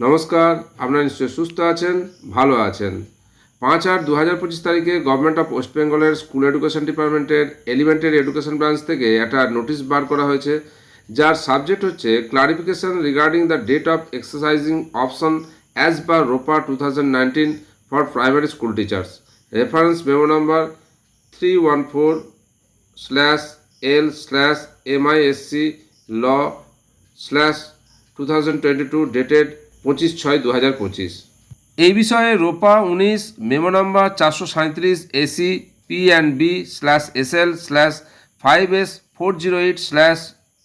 নমস্কার, আপনারা নিশ্চয়ই সুস্থ আছেন, ভালো আছেন। পাঁচ আট দু হাজার পঁচিশ তারিখে গভর্নমেন্ট অফ ওয়েস্ট বেঙ্গলের স্কুল এডুকেশন ডিপার্টমেন্টের এলিমেন্টারি এডুকেশন ব্রাঞ্চ থেকে একটা নোটিশ বার করা হয়েছে, যার সাবজেক্ট হচ্ছে clarification regarding the date of exercising option as per ROPA two thousand nineteen for primary school teachers reference memo number three one four slash L slash MISC L slash two thousand twenty two dated পঁচিশ ছয় দু হাজার পঁচিশ। এই বিষয়ে রোপা উনিশ, memo number চারশো সাঁত্রিশ AC P and B slash SL slash five S four zero eight slash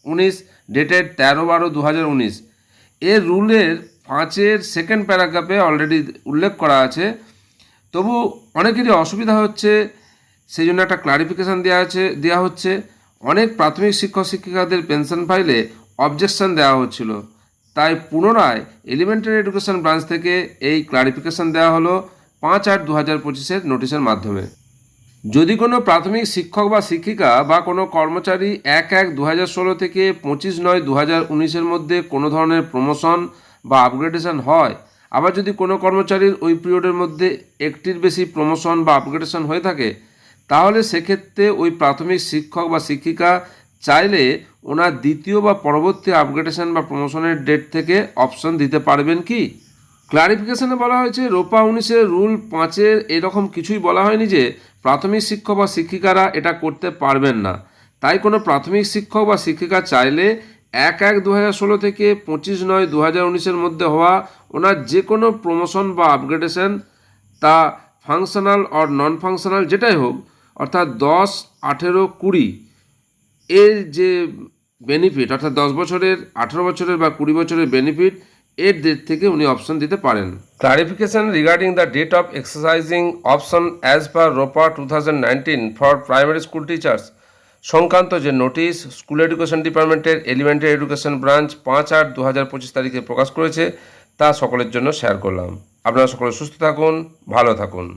উনিশ ডেটেড তেরো বারো দু হাজার উনিশ। এর রুলের পাঁচের সেকেন্ড প্যারাগ্রাফে অলরেডি উল্লেখ করা আছে। তবু অনেকেরই অসুবিধা হচ্ছে সেই জন্য একটা ক্লারিফিকেশান দেওয়া আছে দেওয়া হচ্ছে, অনেক প্রাথমিক শিক্ষক শিক্ষিকাদের পেনশন ফাইলে অবজেকশন দেওয়া হচ্ছিল। তাই পুনরায় এলিমেন্টারি এডুকেশন ব্রাঞ্চ থেকে এই ক্লারিফিকেশান দেওয়া হলো পাঁচ আট দু হাজার পঁচিশের নোটিশের মাধ্যমে। যদি কোনো প্রাথমিক শিক্ষক বা শিক্ষিকা বা কোনো কর্মচারী এক এক দু হাজার ষোলো থেকে পঁচিশ নয় দু হাজার উনিশের মধ্যে কোনো ধরনের প্রমোশন বা আপগ্রেডেশন হয়, আবার যদি কোনো কর্মচারীর ওই পিরিয়ডের মধ্যে একটির বেশি প্রমোশন বা আপগ্রেডেশন হয়ে থাকে, তাহলে সেক্ষেত্রে ওই প্রাথমিক শিক্ষক বা শিক্ষিকা চাইলে ওনার দ্বিতীয় বা পরবর্তী আপগ্রেডেশন বা প্রমোশনের ডেট থেকে অপশন দিতে পারবেন কি? ক্লারিফিকেশনে বলা হয়েছে, রোপা উনিশের রুল পাঁচের এরকম কিছুই বলা হয়নি যে প্রাথমিক শিক্ষক বা শিক্ষিকারা এটা করতে পারবেন না। তাই কোনো প্রাথমিক শিক্ষক বা শিক্ষিকা চাইলে এক এক দু হাজার ষোলো থেকে পঁচিশ নয় দু হাজার উনিশের মধ্যে হওয়া ওনার যে কোনো প্রমোশন বা আপগ্রেডেশন তা ফাংশনাল অর নন ফাংশনাল যেটাই হোক, অর্থাৎ দশ, আঠেরো, কুড়ি এর যে বেনিফিট অর্থাৎ দশ বছরের, আঠেরো বছরের বা কুড়ি বছরের বেনিফিট এর ডেট থেকে উনি অপশন দিতে পারেন। Clarification regarding the date of exercising option as per ROPA two thousand for primary school teachers সংক্রান্ত যে নোটিশ স্কুল এডুকেশন ডিপার্টমেন্টের এলিমেন্টারি এডুকেশন ব্রাঞ্চ পাঁচ আট দু হাজার পঁচিশ তারিখে প্রকাশ করেছে, তা সকলের জন্য শেয়ার করলাম। আপনারা সকলে সুস্থ থাকুন, ভালো থাকুন।